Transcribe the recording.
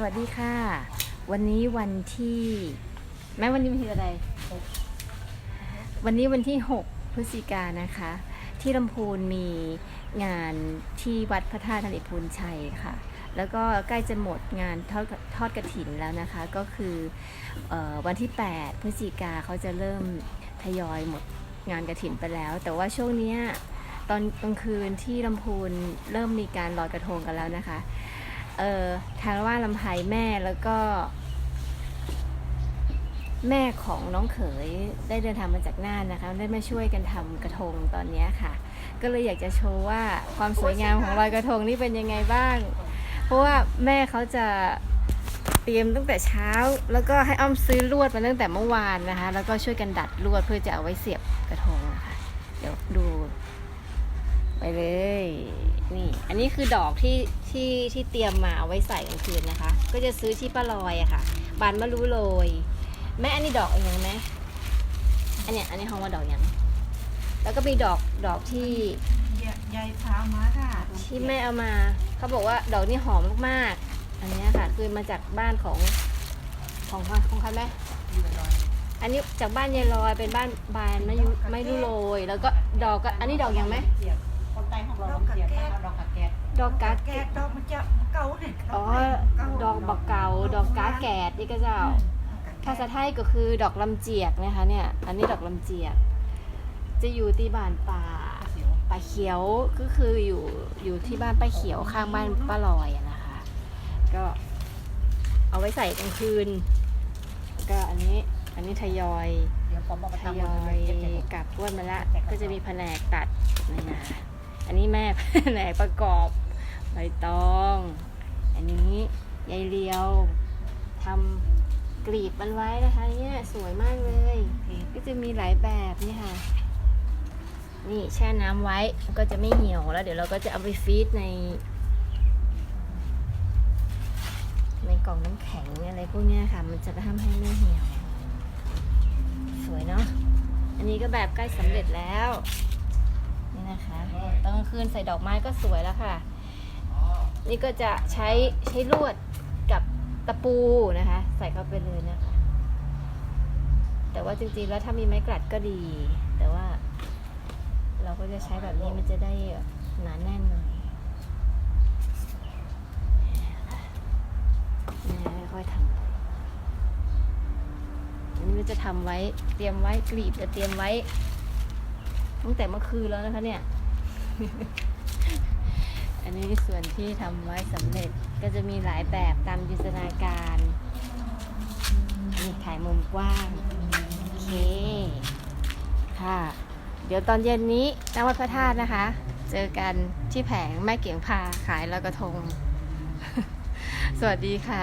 สวัสดีค่ะ วันนี้วันที่ แม้วันนี้วันที่อะไร วันนี้วันที่ 6 พฤศจิกานะคะ ที่ลำพูนมีงานที่วัดพระธาตุธนิพูนชัยค่ะ แล้วก็ใกล้จะหมดงานทอดทอดกระถินแล้วนะคะ ก็คือออวันที่ 8 พฤศจิกาเขาจะเริ่มทยอยหมดงานกระถินไปแล้ว แต่ว่าช่วงเนี้ยตอนกลางคืนที่ลำพูนเริ่มมีการลอยกระทงกันแล้วนะคะ เออทางว่าลำไพแม่แล้วก็ แม่ของน้องเขยได้เดินทางมาจากน่านนะคะ ได้มาช่วยกันทำกระทงตอนเนี้ยค่ะ ก็เลยอยากจะโชว์ว่าความสวยงามของลอยกระทงนี่เป็นยังไงบ้าง เพราะว่าแม่เขาจะเตรียมตั้งแต่เช้า แล้วก็ให้อ้อมซื้อลวดมาตั้งแต่เมื่อวานนะคะ แล้วก็ช่วยกันดัดลวดเพื่อจะเอาไว้เสียบกระทงนะคะเดี๋ยวดู ไปเลย นี่ อันนี้คือดอกที่ที่ที่เตรียมมาเอาไว้ใส่กลางคืนนะคะ ก็จะซื้อที่ป้าลอยอะค่ะ บานมะรู้โรยแม่อันนี้ดอกอะไรยังไหมอันเนี้ยอันนี้ห้องว่าดอกยังแล้วก็มีดอกดอกที่ยายเท้ามาค่ะที่แม่เอามา เขาบอกว่าดอกนี่หอมมากๆ อันเนี้ยค่ะคือมาจากบ้านของของใครของใครแม่อันนี้จากบ้านยายลอยเป็นบ้านบานไม่ยุไม่รู้โรยแล้วก็ดอกก็อันนี้ดอกยังไหม คนใต้ของเราเสียบดอกกระแกดดอกกัดแกดดอกมันจะเก่าเนี่ยอ๋อ ดอกบักเกาดอกกาแกดนี่ก็เจ้า ภาษาไทยก็คือดอกลำเจียกนะคะเนี่ย อันนี้ดอกลำเจียก จะอยู่ที่บ้านป่าป่าเขียวก็คืออยู่อยู่ที่บ้านป้าเขียวข้างบ้านป้าลอยอะนะคะ ก็เอาไว้ใส่กลางคืนแล้วก็อันนี้อันนี้ทยอยเดี๋ยวผมบอกทยอยกลับก้วนมาละ ก็จะมีแผนกตัดนี่นะ อันนี้แม่แผนประกอบใบตอง อันนี้ยายเลียวทำกลีบมันไว้นะคะ เนี่ยสวยมากเลย ก็จะมีหลายแบบนี่ค่ะ นี่แช่น้ำไว้ก็จะไม่เหี่ยวแล้ว เดี๋ยวเราก็จะเอาไปฟีดใน ในกล่องน้ำแข็งอะไรพวกนี้ค่ะ มันจะทำให้ไม่เหี่ยว สวยเนาะอันนี้ก็แบบใกล้สำเร็จแล้ว นะคะตอนกลางคืนใส่ดอกไม้ก็สวยแล้วค่ะ นี่ก็จะใช้ใช้ลวดกับตะปูนะคะ ใส่เข้าไปเลยนะคะ แต่ว่าจริงๆแล้วถ้ามีไม้กลัดก็ดี แต่ว่า เราก็จะใช้แบบนี้มันจะได้หนาแน่นหน่อยนี่ค่อยๆทำอันนี้จะทำไว้เตรียมไว้กลีบจะเตรียมไว้ ตั้งแต่เมื่อคืนแล้วนะคะเนี่ย อันนี้ส่วนที่ทำไว้สำเร็จก็จะมีหลายแบบตามจินตนาการนี่ถ่ายมุมกว้าง โอเค ค่ะ เดี๋ยวตอนเย็นนี้ณวัดพระธาตุนะคะ เจอกันที่แผงแม่เกียงพาขายลอยกระทง สวัสดีค่ะ